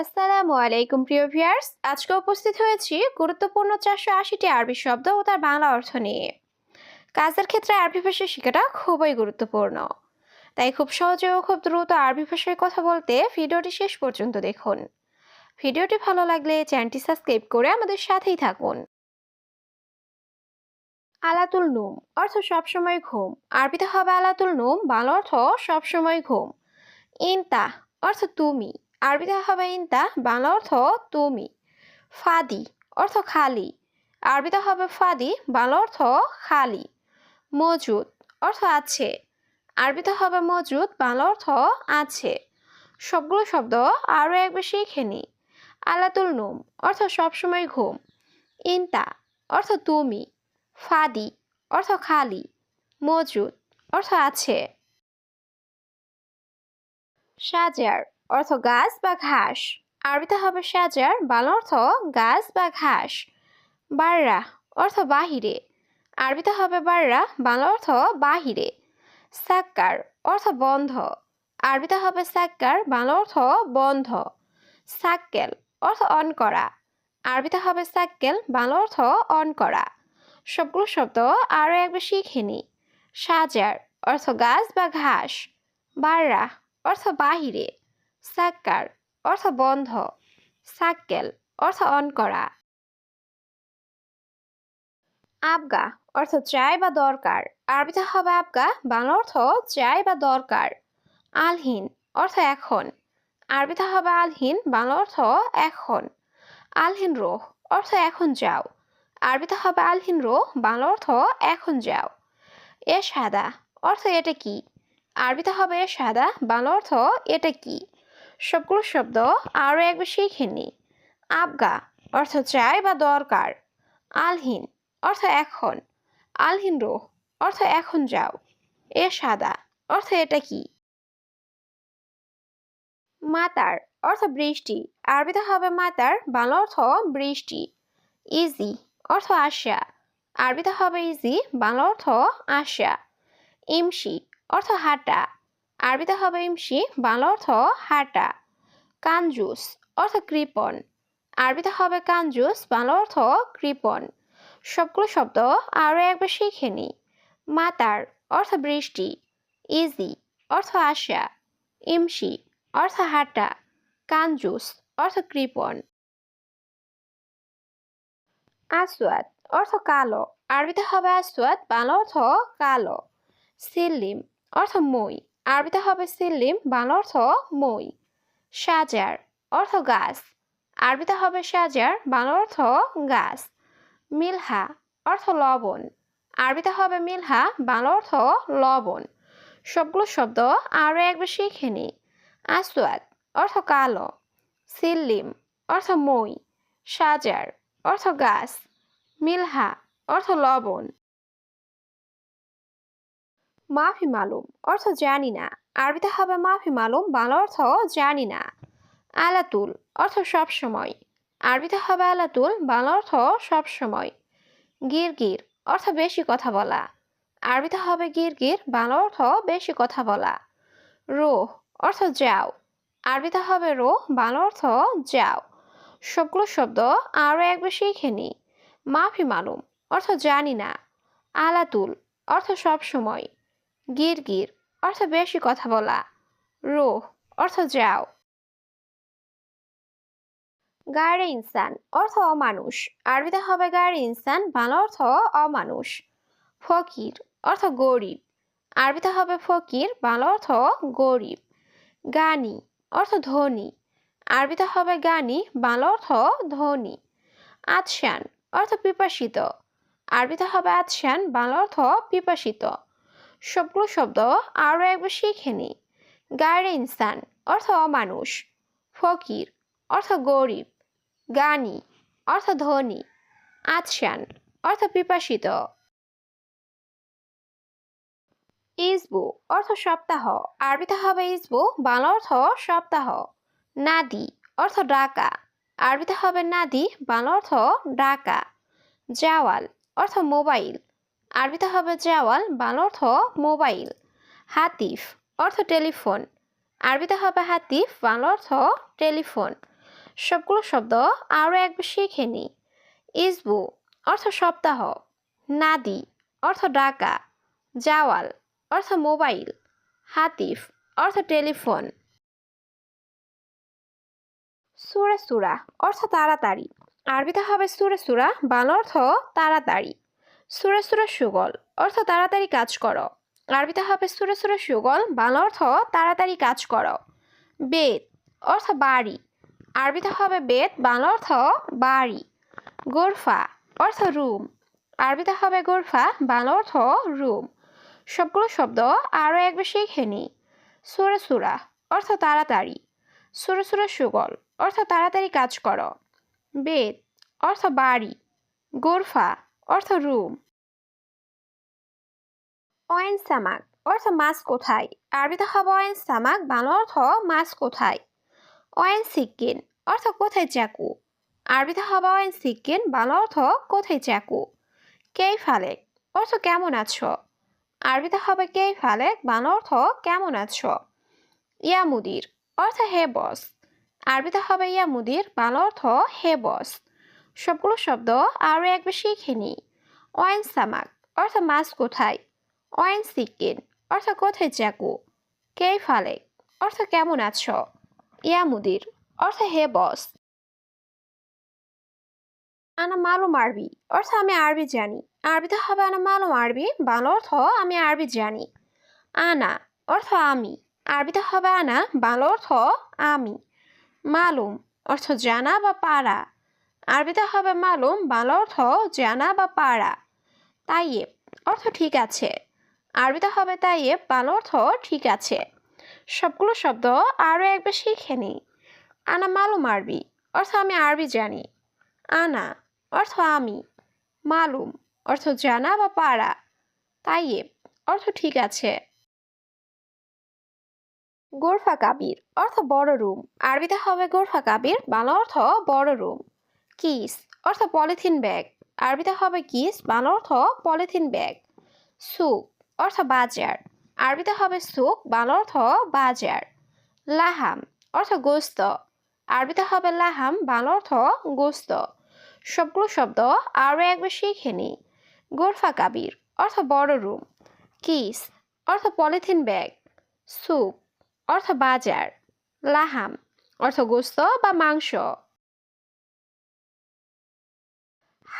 আসসালামু আলাইকুম, প্রিয় ভিউয়ার্স। আজকে উপস্থিত হয়েছি গুরুত্বপূর্ণ চারশো আশিটি আরবি শব্দ ও তার বাংলা অর্থ নিয়ে। কাজের ক্ষেত্রে আরবি ভাষা শেখাটা খুবই গুরুত্বপূর্ণ। তাই খুব সহজে ও খুব দ্রুত আরবি ভাষায় কথা বলতে ভিডিওটি শেষ পর্যন্ত দেখুন। ভিডিওটি ভালো লাগলে চ্যানেলটি সাবস্ক্রাইব করে আমাদের সাথেই থাকুন। আলাতুল নুম অর্থ সবসময় ঘুম। আরবিতে হবে আলাতুল নুম, বাংলা অর্থ সবসময় ঘুম। ইনতা অর্থ তুমি। আরবিতে হবে ইনতা বাংলা অর্থ তুমি। ফাদি, অর্থ খালি। আরবিতে হবে ফাদি, বাংলা অর্থ খালি। মজুদ, অর্থ আছে। আরবিতে হবে মজুদ, বাংলা অর্থ আছে। সবগুলো শব্দ আরও একবার শিখে নি আলাতুল নুম, অর্থ সবসময় ঘুম। ইনতা, অর্থ তুমি। ফাদি, অর্থ খালি। মজুদ, অর্থ আছে। সাজার অর্থ গাছ বা ঘাস। আরবিতে হবে সাজার, বাংলা অর্থ গাছ বা ঘাস। বাররা, অর্থ বাহিরে। আরবিতে হবে বাররা, বাংলা অর্থ বাহিরে। সাক্কার, অর্থ বন্ধ। আরবিতে হবে সাক্কার, বাংলা অর্থ বন্ধ। সাক্কেল, অর্থ অন করা। আরবিতে হবে সাক্কেল, বাংলা অর্থ অন করা। সবগুলো শব্দ আরও একবার শিখে নি। সাজার, অর্থ গাছ বা ঘাস। বাররা, অর্থ বাহিরে। সাক্কার অর্থ বন্ধ সাক্কেল অর্থ অন করা। আবগা অর্থ চাই বা দরকার। আরবিতে হবে আবগা বাংলা অর্থ চাই বা দরকার। আলহীন অর্থ এখন। আরবিতে হবে আলহীন, বাংলা অর্থ এখন। আলহীন রোহ অর্থ এখন যাও। আরবিতে হবে আলহীন রোহ, বাংলা অর্থ এখন যাও। এ সাদা অর্থ এটা কি? আরবিতে হবে এ সাদা, বাংলা অর্থ এটা কি? সবগুলো শব্দ আরও একবার শিখে নি। আবগা অর্থ চাই বা দরকার। আলহীন অর্থ এখন। আলহীন রোহ অর্থ এখন যাও। এ সাদা অর্থ এটা কি? মাতার অর্থ বৃষ্টি। আরবিতে হবে মাতার, বাংলা অর্থ বৃষ্টি। ইজি অর্থ আশা। আরবিতে হবে ইজি, বাংলা অর্থ আশা। ইমসি অর্থ হাঁটা। আরবিতে হবে ইমসি বাংলা অর্থ হাঁটা। কানজুস, অর্থ কৃপন আরবিতে হবে কানজুস, বাংলা অর্থ কৃপন সবগুলো শব্দ আরও একবার শিখে নি। মাতার, অর্থ বৃষ্টি। ইজি, অর্থ আশা। ইমসি অর্থ হাঁটা। কানজুস, অর্থ কৃপন আসওয়াদ, অর্থ কালো। আরবিতে হবে আসওয়াদ, বাংলা অর্থ কালো। সিল্লিম, অর্থ মই। আরবিতে হবে সিল্লিম, বাংলা অর্থ মই। সাজার, অর্থ গাছ। আরবিতে হবে সাজার, বাংলা অর্থ গাছ। মিলহা, অর্থ লবণ। আরবিতে হবে মিলহা, বাংলা অর্থ লবণ। সবগুলো শব্দ আরও একবার শিখে নি। আসওয়াদ, অর্থ কালো। সিল্লিম, অর্থ মই। সাজার, অর্থ গাছ। মিলহা, অর্থ লবণ। মাফি মালুম, অর্থ জানি না। আরবিতে হবে মাফি মালুম, বাংলা অর্থ জানি না। আলাতুল, অর্থ সব সময়। আরবিতে হবে আলাতুল, বাংলা অর্থ সব সময়। গির অর্থ বেশি কথা বলা। আরবিতে হবে গির গির বাংলা অর্থ বেশি কথা বলা। রোহ, অর্থ যাও। আরবিতে হবে রো বাংলা অর্থ যাও। সবগুলো শব্দ আরও একবার শিখে নি। মাফি মালুম, অর্থ জানি না। আলাতুল, অর্থ সব সময়। গির গির অর্থ বেশি কথা বলা। রোহ অর্থ যাও। গায়ে ইনসান, অর্থ অমানুষ। আরবিতে হবে গায়ে ইনসান, বাংলা অর্থ অমানুষ। ফকির, অর্থ গরিব। আরবিতে হবে ফকির, বাংলা অর্থ গরিব। গানি, অর্থ ধনী। আরবিতে হবে গানি, বাংলা অর্থ ধনী। আতশান অর্থ পিপাসিত। আরবিতে হবে আতশান বাংলা অর্থ পিপাসিত। সবগুলো শব্দ আরও একবার শিখে নি গায়ে ইনসান অর্থ মানুষ, ফকির অর্থ গরিব, গানি অর্থ ধনী, আতশান অর্থ পিপাসিত। ইসবু অর্থ সপ্তাহ, আরবিতে হবে ইসবু, বাংলা অর্থ সপ্তাহ। নাদি অর্থ ডাকা, আরবিতে হবে নাদি, বাংলা অর্থ ডাকা। জাওয়াল অর্থ মোবাইল আরবিতে হবে জাওয়াল, বাংলা অর্থ মোবাইল। হাতিফ, অর্থ টেলিফোন। আরবিতে হবে হাতিফ, বাংলা অর্থ টেলিফোন। সবগুলো শব্দ আরও একবার শিখে নিই ইসবু, অর্থ সপ্তাহ। নাদি, অর্থ ডাকা জাওয়াল, অর্থ মোবাইল। হাতিফ, অর্থ টেলিফোন। সুরা সুরা, অর্থ তাড়াতাড়ি। আরবিতে হবে সুরে সুরা, বাংলা অর্থ তাড়াতাড়ি। সুরে সুরে সুগল, অর্থ তাড়াতাড়ি কাজ করো। আরবিতে হবে সুরে সুরে সুগল, বাংলা অর্থ তাড়াতাড়ি কাজ করো। বেদ, অর্থ বাড়ি। আরবিতে হবে বেদ, বাংলা অর্থ বাড়ি। গোরফা, অর্থ রুম। আরবিতে হবে গোরফা, বাংলা অর্থ রুম। সবগুলো শব্দ আরও একবার শিখে নিই। সুরে সুরা, অর্থ তাড়াতাড়ি। সুরে সুরে সুগল, অর্থ তাড়াতাড়ি কাজ করো। বেদ, অর্থ বাড়ি। গোরফা অর্থ রুম অয়েন সামাক অর্থ মাছ কোথায়? আরবিতে হবে অয়েন সামাক বাংলা অর্থ মাছ কোথায়? অয়েন সিক্কিন অর্থ কোথায় চাকু? আরবিতে হবে অয়েন সিক্কিন বাংলা অর্থ কোথায় চাকু? কেই ফালেক অর্থ কেমন আছো? আরবিতে হবে কেই ফালেক বাংলা অর্থ কেমন আছো? ইয়া মুদির অর্থ হে বস আরবিতে হবে ইয়া মুদির বাংলা অর্থ হে বস সবগুলো শব্দ আরও একবার শিখে নিই। অয়েন সামাক অর্থ মাছ কোথায়? অয়েন সিকিন, অর্থ কোথায় চাকু কে ফালেক অর্থ কেমন আছো? ইয়া মুদির অর্থ হে বস। আনা মালুম আরবি, অর্থ আমি আরবি জানি। আরবিতে হবে আনা মালুম আরবি, বাংলা অর্থ আমি আরবি জানি। আনা, অর্থ আমি। আরবিতে হবে আনা, বাংলা অর্থ আমি। মালুম, অর্থ জানা বা পারা। আরবিতে হবে মালুম বাংলা অর্থ জানা বা পারা। তাইয়েব, অর্থ ঠিক আছে। আরবিতে হবে তাইয়েব, বাংলা অর্থ ঠিক আছে। সবগুলো শব্দ আরও একবার শিখে নিই আনা মালুম আরবি, অর্থ আমি আরবি জানি। আনা, অর্থ আমি। মালুম, অর্থ জানা বা পারা। তাইয়েব, অর্থ ঠিক আছে। গোরফা কাবির, অর্থ বড় রুম। আরবিতে হবে গোরফা কাবির, বাংলা অর্থ বড় রুম। কিস অর্থ পলিথিন ব্যাগ। আরবিতে হবে কিস, বাংলা অর্থ পলিথিন ব্যাগ। সুক অর্থ বাজার। আরবিতে হবে সুক বাংলা অর্থ বাজার। লাহাম অর্থ গোস্ত। আরবিতে হবে লাহাম, বাংলা অর্থ গোস্ত। সবগুলো শব্দ আরও একবার শিখে নিই গোরফা কাবির অর্থ বড় রুম। কিস অর্থ পলিথিন ব্যাগ। সুপ অর্থ বাজার। লাহাম অর্থ গোস্ত বা মাংস।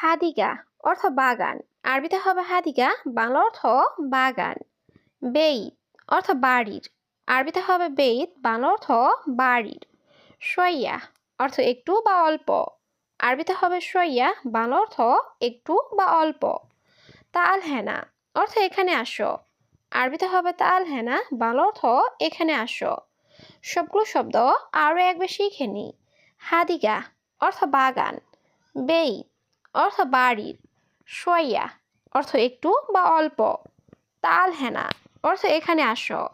হাদিগা অর্থ বাগান। আরবিতে হবে হাদিগা, বাংলা অর্থ বাগান। বেইত অর্থ বাড়ির। আরবিতে হবে বেইত, বাংলা অর্থ বাড়ির। সইয়া অর্থ একটু বা অল্প। আরবিতে হবে সইয়া বাংলা অর্থ একটু বা অল্প। তাল হেনা অর্থ এখানে আসো। আরবিতে হবে তাল হেনা বাংলা অর্থ এখানে আসো। সবগুলো শব্দ আরও একবার শিখে নিই হাদিগা অর্থ বাগান। বেইত অর্থ বাড়ির সইয়া অর্থ একটু বা অল্প। তাল হেনা অর্থ এখানে আসো।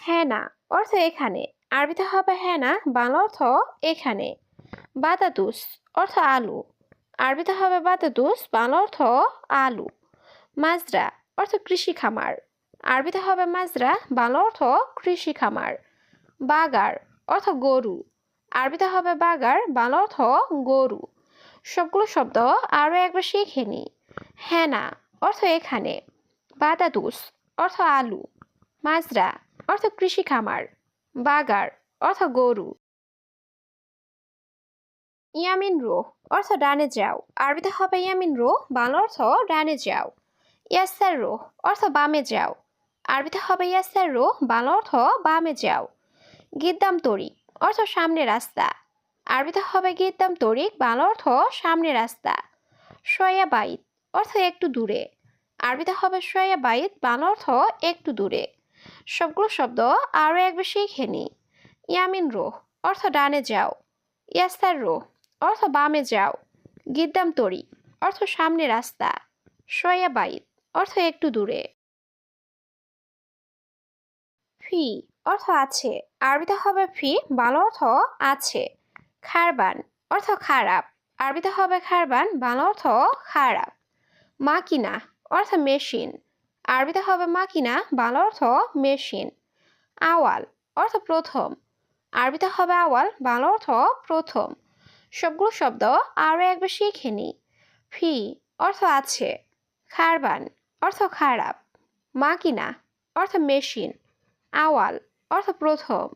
হেনা, অর্থ এখানে। আরবিতে হবে হেনা, বাংলা অর্থ এখানে। বাতাতুস, অর্থ আলু। আরবিতে হবে বাতাতুস, বাংলা অর্থ আলু। মাজরা, অর্থ কৃষি খামার। আরবিতে হবে মাজরা, বাংলা অর্থ কৃষি খামার। বাগার, অর্থ গরু। আরবিতে হবে বাগার, বাংলা অর্থ গরু। সবগুলো শব্দ আরও একবার শিখে নিই। হেনা, অর্থ এখানে। বাতাতুস অর্থ আলু। মাজরা, অর্থ কৃষি খামার। বাগার, অর্থ গরু। ইয়ামিন রো, অর্থ ডানে যাও। আরবিতে হবে ইয়ামিন রো, বাংলা অর্থ ডানে যাও। ইয়াসার রো, অর্থ বামে যাও। আরবিতে হবে ইয়াসার রো, বাংলা অর্থ বামে যাও। গিদ্দাম তরি অর্থ সামনে রাস্তা। আরবিতে হবে গিদ্দাম তরিক, বাংলা অর্থ সামনে রাস্তা। সয়া বাইত, অর্থ একটু দূরে। আরবিতে হবে সয়া বাইত, বাংলা অর্থ একটু দূরে। সবগুলো শব্দ আরও একবার শিখে নিই ইয়ামিন রো অর্থ ডানে যাও। ইয়াস্তার রো অর্থ বামে যাও। গিদ্দাম তরি অর্থ সামনে রাস্তা। সয়া বাইত, অর্থ একটু দূরে। ফি অর্থ আছে। আরবিতে হবে ফি, বাংলা অর্থ আছে। খারবান, অর্থ খারাপ। আরবিতে হবে খারবান, বাংলা অর্থ খারাপ। মাকিনা, অর্থ মেশিন। আরবিতে হবে মাকিনা, বাংলা অর্থ মেশিন। আওয়াল, অর্থ প্রথম। আরবিতে হবে আওয়াল, বাংলা অর্থ প্রথম। সবগুলো শব্দ আরও একবার শিখে নিই ফি, অর্থ আছে। খারবান, অর্থ খারাপ। মাকিনা, অর্থ মেশিন। আওয়াল অর্থ প্রথম।